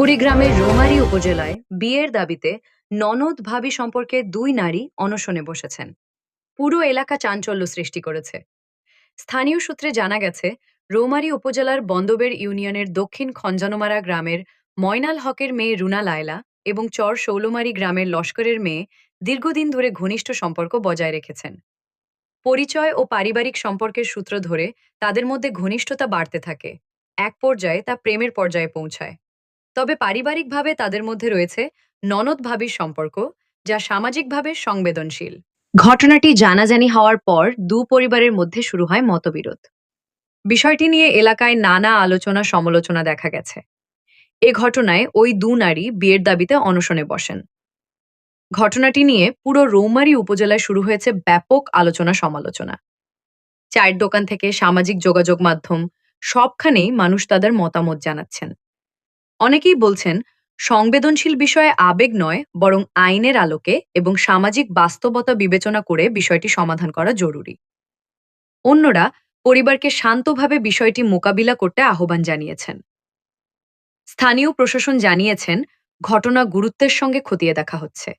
কুড়িগ্রামের রোমারী উপজেলায় বিয়ের দাবিতে ননদ ভাবি সম্পর্কে দুই নারী অনশনে বসেছেন। পুরো এলাকা চাঞ্চল্য সৃষ্টি করেছে। স্থানীয় সূত্রে জানা গেছে, রৌমারী উপজেলার বন্দবের ইউনিয়নের দক্ষিণ খঞ্জানোমারা গ্রামের ময়নাল হকের মেয়ে রুনা লায়লা এবং চর শৌলমারি গ্রামের লস্করের মেয়ে দীর্ঘদিন ধরে ঘনিষ্ঠ সম্পর্ক বজায় রেখেছেন। পরিচয় ও পারিবারিক সম্পর্কের সূত্র ধরে তাদের মধ্যে ঘনিষ্ঠতা বাড়তে থাকে। এক পর্যায়ে তা প্রেমের পর্যায়ে পৌঁছায়। তবে পারিবারিকভাবে তাদের মধ্যে রয়েছে ননদ ভাবির সম্পর্ক, যা সামাজিকভাবে সংবেদনশীল। ঘটনাটি জানাজানি হওয়ার পর দু পরিবারের মধ্যে শুরু হয় মতবিরোধ। বিষয়টি নিয়ে এলাকায় নানা আলোচনা সমালোচনা দেখা গেছে। এ ঘটনায় ওই দু নারী বিয়ের দাবিতে অনশনে বসেন। ঘটনাটি নিয়ে পুরো রৌমারী উপজেলায় শুরু হয়েছে ব্যাপক আলোচনা সমালোচনা। চায়ের দোকান থেকে সামাজিক যোগাযোগ মাধ্যম, সবখানেই মানুষ তাদের মতামত জানাচ্ছেন। অনেকেই বলছেন, সংবেদনশীল বিষয়ে আবেগ নয়, বরং আইনের আলোকে এবং সামাজিক বাস্তবতা বিবেচনা করে বিষয়টি সমাধান করা জরুরি। অন্যরা পরিবারকে শান্তভাবে বিষয়টি মোকাবিলা করতে আহ্বান জানিয়েছেন। স্থানীয় প্রশাসন জানিয়েছেন, ঘটনা গুরুত্বের সঙ্গে খতিয়ে দেখা হচ্ছে।